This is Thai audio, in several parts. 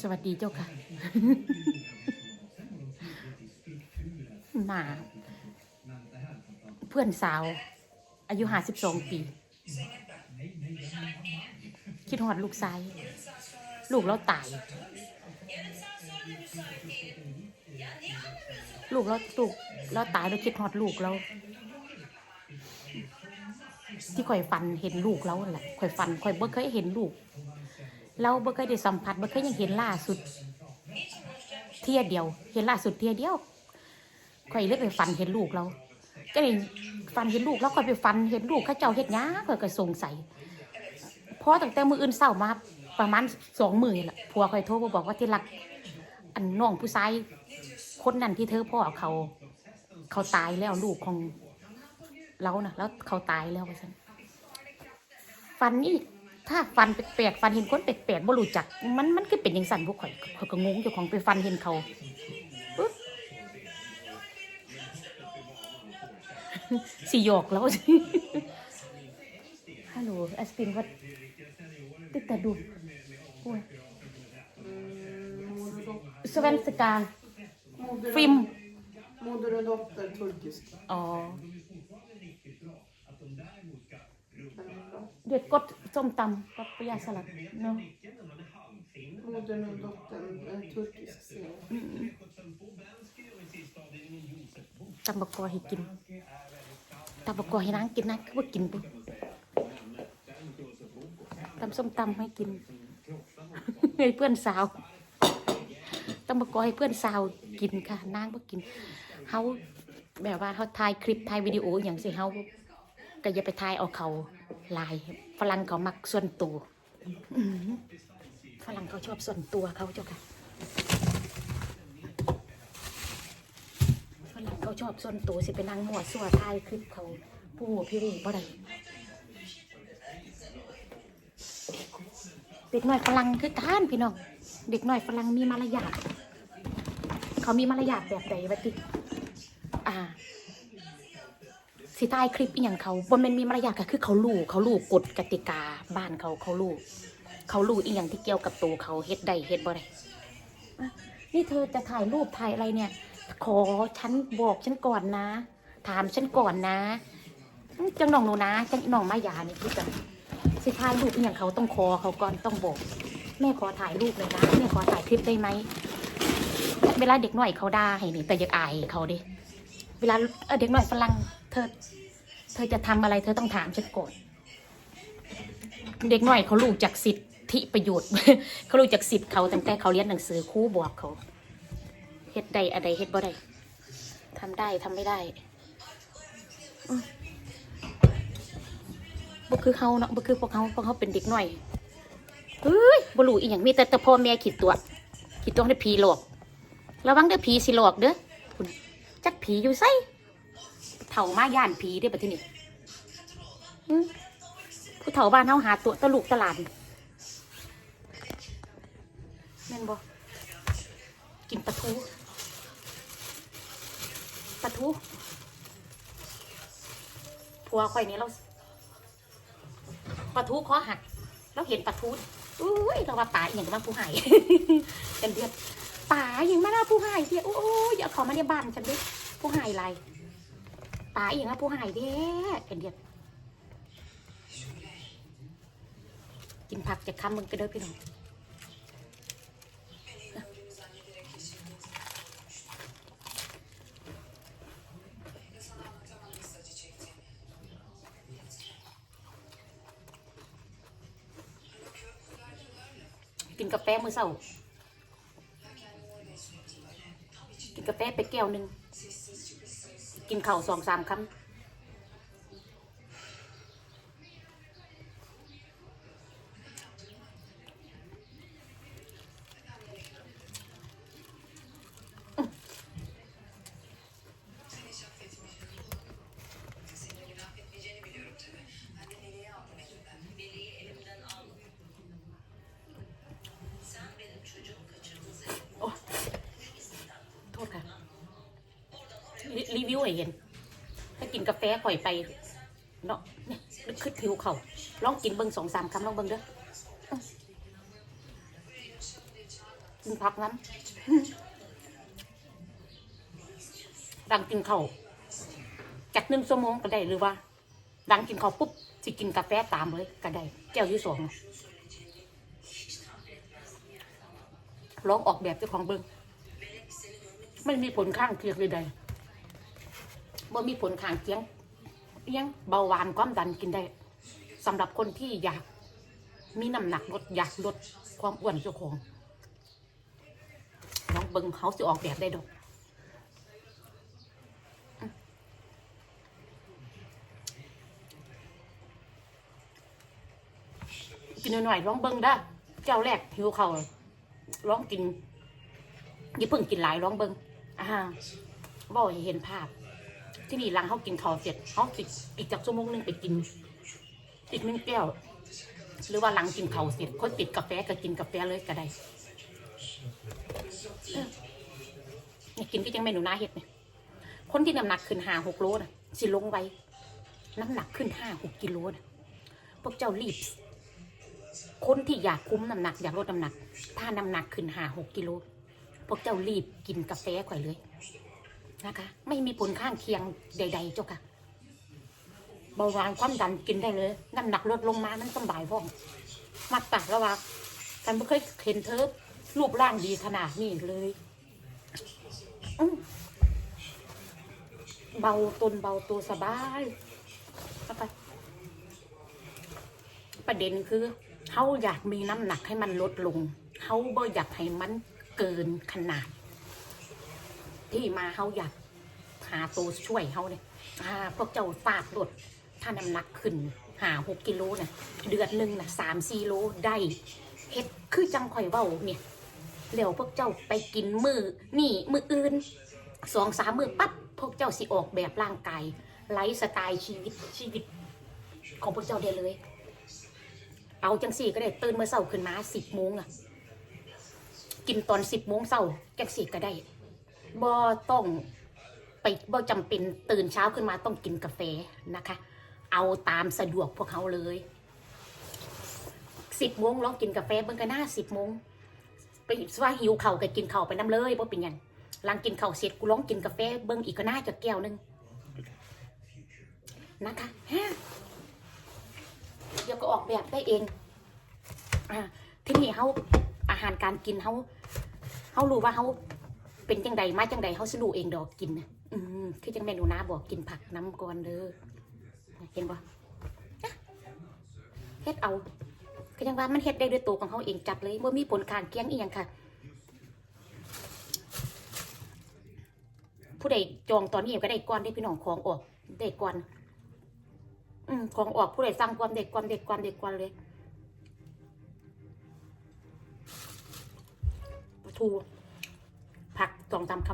สวัสดีเจ้าค่ะมาเพื่อนสาว อายุห้าสิบสองปี คิดหอดลูกชาย ลูกเราตาย ลูกเราลูกเราตายเราคิดหอดลูกเราที่ข่อยฟันเห็นลูกเราแหละข่อยฟันข่อยบ่เคยเห็นลูก เราบ่เคยได้สัมผัสบ่เคยยังเห็นล่าสุด เที่ยเดียว เห็นล่าสุดเที่ยเดียวข่อยเลยไปฟันเห็นลูกเราจะได้ฟันเห็นลูกแล้วข่อยไปฟันเห็นลูกเขาเจ้าเฮ็ดหยังข่อยก็สงสัยพอตั้งแต่มืออื่นเช้ามาประมาณสองมื้อนี่และผัวข่อยโทรมาบอกว่าที่รัก อันน้องผู้ชายคนนั้นที่เธอพ่อเขา เขาตายแล้วลูกของเรานะแล้วเขาตายแล้วไปซันฟันนี่ ถ้าฟันแปลกๆฟันเห็นคนแปลกๆบ่รู้จัก มันมันคือเป็นอย่างสั่นพวกข่อยข่อยก็งงเจ้าของไปฟันเห็นเขาปึ๊บสิหยอกแล้วฮัลโหลแอสปินวัดติดแต่ดูโอ้ย Moder och dotter. สเวนสกา Moder och- ฟิล์ม Moder och dotter turkisk. อ๋อ Den är bra. เด็ดกดส้มตำกับปยาสลัดเนาะ Modern och dottern, en turkisk serie. ตำบกกอให้กินตำบกกอให้นางกินนะคือว่ากินปุ๊ตำส้มตำให้กินให้เพื่อนสาวตำบกกอให้เพื่อนสาวกินค่ะนางบ่กินเฮาแบบว่าเขาถ่ายคลิปถ่ายวิดีโออย่างสิเฮาก็อย่าไปถ่ายเอาเขา ลายฝรั่งเขามักส่วนตัวฝรั่งเขาชอบส่วนตัวเขาเจ้าค่ะฝรั่งเขาชอบส่วนตัวสิไปนั่งหัวสั่วท้ายคลิปเขาผู้พี่รีบ่ได้เด็กน้อยฝรั่งคือการพี่น้องเด็กน้อยฝรั่งมีมารยาทเขามีมารยาทแบบใดวะติอ่า สิท้คลิปอีหยังเขาบ่แม่นมีมารยาทก็คือเขารู้เขารู้กฎกติกาบ้านเขาเขารู้เขารู้อีหยังที่เกี่ยวกับตัวเขาเฮ็ดได้เฮ็ดบ่ได้อะนี่เธอจะถ่ายรูปถ่ายอะไรเนี่ย ขอฉันบอกฉันก่อนนะ ถามฉันก่อนนะอืมจังน้องหนูนะจังน้องมายานี่คือกันสิถ่ายรูปอีหย่างเขาต้องขอเขาก่อนต้องบอก แม่ขอถ่ายรูปเลยนะแม่ขอถ่ายคลิปได้ไหมเวลาเด็กหน่อยเขาด่าให้นี่แต่อยากอายเขาดิ เวลาเอ่อเด็กหน่อยฝรั่งเธอ เธอจะทำอะไร เธอต้องถามฉันก่อนเด็กหน่อยเขารู้จากสิทธิประโยชน์เขารู้จากสิทธิ์เขาตั้งแต่เขาเรียนหนังสือครูบอกเขาเฮ็ดได้อะไรเฮ็ดบ่ได้ทำได้ทำไม่ได้บ่คือเขาเนาะบ่คือพวกเขาพวกเขาเป็นเด็กน้อยเฮ้ยบ่รู้อีหยังมีแต่แต่พ่อแม่คิดตัวคิดตัวให้ผีหลอกระวังเด้อผีสิหลอกเด้อ จักผีอยู่ไสเฒ่ามาย่านผีเด้อบัดทีนี้อืมผู้เฒ่าบ้านเฮาหาตัวตะลูกตะหลานแม่นบ่กินปลาทูปลาทูผัวข่อยนี้เราปลาทูคอหักเราเห็นปลาทูอุ้ยเราว่าตายอย่างกับว่าผู้ใหายเป็นเดือด ตาอย่างมาว่าผู้หายเดียโอ้ยอย่าขอมาในบ้านฉันดิผู้หายไรตาอย่างว่าผู้หายเด้เป็นเดือดกินผักจะคำมึงก็เด้อพี่น้องกินกาแฟมือเช้าแฟไปแก้วหนึ่งกินข้าวสองสามคำโทษค่ะ รีรีวิวให้เห็น ถ้ากินกาแฟข่อยไปเนาะเนี่ยนึกขึ้นผิวเขาลองกินเบิ้งสองสามคำลองเบิ้งเด้อกินผักนั้นดังกินเขาจากหนึ่งชั่วโมงก็ได้หรือว่า ดังกินเขาปุ๊บสิกินกาแฟตามเลยก็ได้แก้วที่สองลองออกแบบเจ้าของเบิ้งไม่มีผลข้างเคียงใดๆ บ่มีผลข้างเคียงยังเบาหวานความดันกินได้สำหรับคนที่อยากมีน้ำหนักลดอยากลดความอ้วนเจ้าของลองเบิ้งเขาสิออกแบบได้ดอกกินหน่อยๆลองเบิ้งได้เจ้าแรกหิวเขาวลองกินอย่าเพิ่งกินหลายลองเบิ้งอ่าบ่ให้เห็นภาพ ที่นี่หลังเขากินข้าวเสร็จเขาสิอีกจากชั่วโมงหนึงไปกิน อีกหนึ่งแก้ว หรือว่าหลังกินข้าวเสร็จเขาติดกาแฟก็กินกาแฟเลยก็ได้นี่กินก็ยังเมนูน่าเห็ดเนี่ยคนที่น้ำหนักขึ้นห้าหกโลน่ะสิลงไว้ น้ำหนักขึ้นห้าหกกิโลน่ะพวกเจ้ารีบคนที่อยากคุ้มน้ำหนักอยากลดน้ำหนัก ถ้าน้ำหนักขึ้นห้าหกกิโลพวกเจ้ารีบกินกาแฟข่อยเลย นะคะ ไม่มีผลข้างเคียงใด ๆ เจ้าค่ะเบาหวานความดันกินได้เลยน้ำหนักลดลงมามันสบายพ่องมักตักแล้วว่าฉันไม่เคยเห็นเธอรูปร่างดีขนาดนี้เลยเบาตนเบาตัวสบายไปประเด็นคือเขาอยากมีน้ำหนักให้มันลดลงเขาบ่อยากให้มันเกินขนาด ที่มาเขาอยากหาตัวช่วยเขาเนี่ยอ่าพวกเจ้าฟาดลดถ้าน้ำหนักขึ้นหาหกกิโลน่ะเดือนหนึ่งน่ะสามสี่โลได้เฮ็ดคือจังข่อยเว้าเนี่ยเดี๋ยวพวกเจ้าไปกินมือนี่มืออื่นสองสามมือปั๊บพวกเจ้าสิออกแบบร่างกายไลฟ์สไตล์ชีวิตชีวิต ของพวกเจ้าได้เลย เอาจังสี่ก็ได้ตื่นเมื่อเช้าขึ้นมาสิบโมงอะกินตอนสิบโมงเช้าจังสี่ก็ได้ บ่ต้องไปบ่จำเป็นตื่นเช้าขึ้นมาต้องกินกาแฟนะคะ เอาตามสะดวกพวกเขาเลยสิบโมงลองกินกาแฟเบิ่งกันหน้าสิบโมงไปว่าหิวเข่าก็กินเข่าไปน้ำเลยบ่เป็นยังหลังกินเข่าเสร็จกูลองกินกาแฟเบิ่งอีกก็น่าจะแก้วหนึงนะคะฮะเดี๋ยวก็ออกแบบได้เองอ่าที่นี่เขาอาหารการกินเขาเขารู้ว่าเขา เป็นจังใดมาจังใดเขาสรู้เองดอกกินนะอืมคือจังแม่หนูนาบอกกินผักน้ำก่อนเด้อเห็นปะอ่เฮ็ดเอาก็ยังว่ามันเฮ็ดได้ด้วยตัวของเขาเองจัดเลยว่ามีผลการเคียงอีหยังค่ะ ผู้ใดจองตอนนี้ก็ได้ก่อนได้พี่น้องของออกได้ก่อนอืมของออกผู้ใดสั่งความเด็กความเด็กความเด็กความเลยปลาทูก สองสามค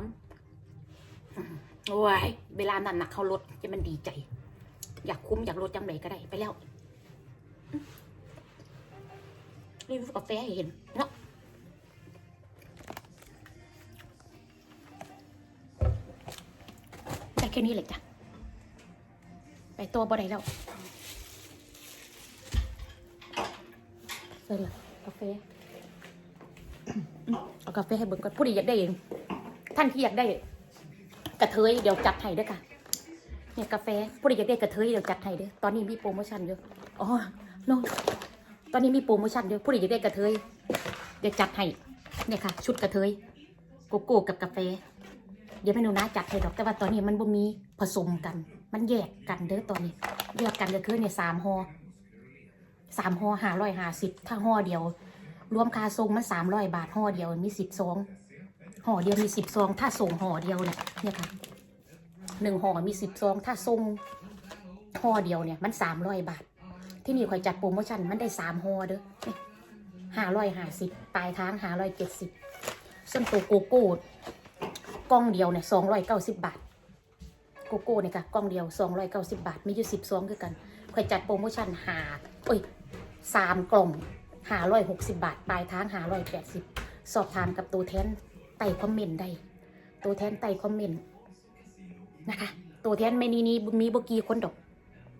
ำโอ้ย เวลานั้นนักเขาลดจะมันดีใจ อยากคุ้มอยากลดจังไดก็ได้ไปแล้วรีวิวกาแฟให้เห็นเนาะได้แค่นี้เลยจ้ะ ไปตัวบ่ได้แล้วเสร็จและกาแฟเอากาแฟให้เบิ่งก่อนผู้ใดอยากได้เอง ท่านที่อยากได้กระเทยเดี๋ยวจัดให้ด้อค่ะ เนี่ยกาแฟผู้ใดอยากได้กระเทยเดี๋ยวจัดให้เด้อตอนนี้มีโปรโมชั่นอยู่อ๋อโนตอนนี้มีโปรโมชั่นอยู่ผู้ใดอยากได้กระเทยเดี๋ยวจัดให้เนี่ยค่ะ ชุดกระเทยโกโก้กับกาแฟ เดี๋ยวแม่หนูนะจัดให้ดอกแต่ว่าตอนนี้มันบ่มีผสมกัน มันแยกกันเด้อตอนนี้แยกกันก็คือเนี่ยสามห่อสามห่อห้าร้อยห้าสิบถ้าห่อเดียว รวมค่าส่งมันสามร้อยบาทห่อเดียวมีสิบซอง ห่อเดียวมีสิบซอง ถ้าส่งห่อเดียวเนี่ยเนี่ยค่ะหนึ่งห่อมีสิบซอง ถ้าส่งห่อเดียวเนี่ย มันสามร้อยบาท ที่นี่คอยจัดโปรโมชั่นมันได้สามห่อเด้อห้าร้อยห้าสิบปลายทางห้าร้อยเจ็ดสิบส่วนตัวโกโก้กล่องเดียวเนี่ยสองร้อยเก้าสิบบาท โกโก้เนี่ยค่ะกล่องเดียวสองร้อยเก้าสิบบาท มีอยู่สิบซองคือกันเคยจัดโปรโมชั่นหาโอ้ยสามกล่องหาร้อยหกสิบบาท ปลายทางหาร้อยแปดสิบสอบถามกับตัวแทน ไต่คอมเมนต์ได้ตัวแทนไต่คอมเมนต์นะคะ ตัวแทนไม่นี่นี่มีบกี่คนดอก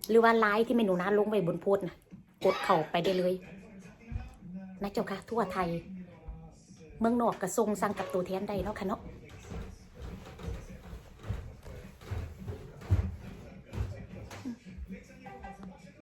หรือว่าไลน์ที่เมนูน้าลงไปบนโพสนะกดเข่าไปได้เลยนะเจ้าค่ะทั่วไทย เมืองนอกก็ส่งสั่งกับตัวแทนได้เนาะค่ะเนาะ